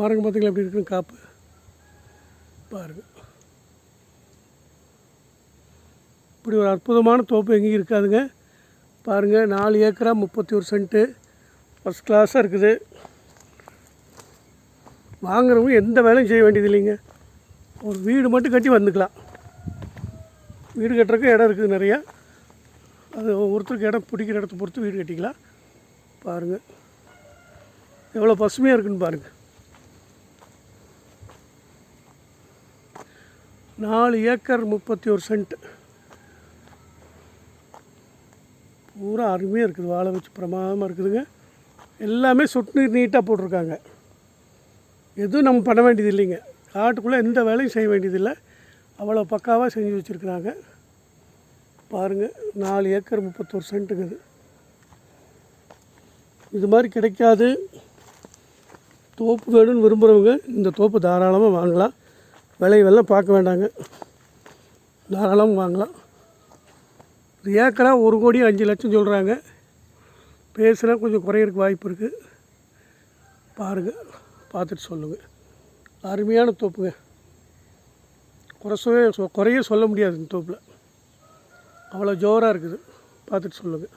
மரங்க பார்த்திங்களா எப்படி இருக்குன்னு காப்பு. பாருங்கள் இப்படி ஒரு அற்புதமான தோப்பு எங்கேயும் இருக்காதுங்க. பாருங்கள் நாலு ஏக்கரா முப்பத்தி ஒரு சென்ட்டு ஃபஸ்ட் கிளாஸாக இருக்குது. வாங்குறவங்க எந்த வேலையும் செய்ய வேண்டியது இல்லைங்க. ஒரு வீடு மட்டும் கட்டி வந்துக்கலாம். வீடு கட்டுறதுக்கு இடம் இருக்குது நிறையா. அது ஒருத்தருக்கு இடம் பிடிக்கிற இடத்த பொறுத்து வீடு கட்டிக்கலாம். பாருங்கள் எவ்வளோ பசுமையாக இருக்குன்னு பாருங்கள் நாலு ஏக்கர் முப்பத்தி ஒரு சென்ட். பூரா அருமையாக இருக்குது வாழை வச்சு பிரமாதமாக இருக்குதுங்க. எல்லாமே சொட்டு நீர் நீட்டாக போட்டிருக்காங்க. எதுவும் நம்ம பண்ண வேண்டியது இல்லைங்க. காட்டுக்குள்ளே எந்த வேலையும் செய்ய வேண்டியதில்லை அவ்வளோ பக்காவாக செஞ்சு வச்சுருக்குறாங்க. பாருங்கள் நாலு ஏக்கர் முப்பத்தோரு சென்ட்டுங்க இது. இது மாதிரி கிடைக்காது. தோப்பு வேணும்னு விரும்புகிறவங்க இந்த தோப்பு தாராளமாக வாங்கலாம். விளைவெல்லாம் பார்க்க வேண்டாங்க. தாராளமாக வாங்கலாம். ஒரு ஒரு கோடி அஞ்சு லட்சம் சொல்கிறாங்க பேசுனா கொஞ்சம் குறையிறதுக்கு வாய்ப்பு இருக்குது பாருங்கள் பார்த்துட்டு சொல்லுங்கள் அருமையான தோப்புங்க. குறைசவே சொ- சொல்ல முடியாது இந்த தோப்பில். அவ்வளோ ஜோராக இருக்குது. பார்த்துட்டு சொல்லுங்கள்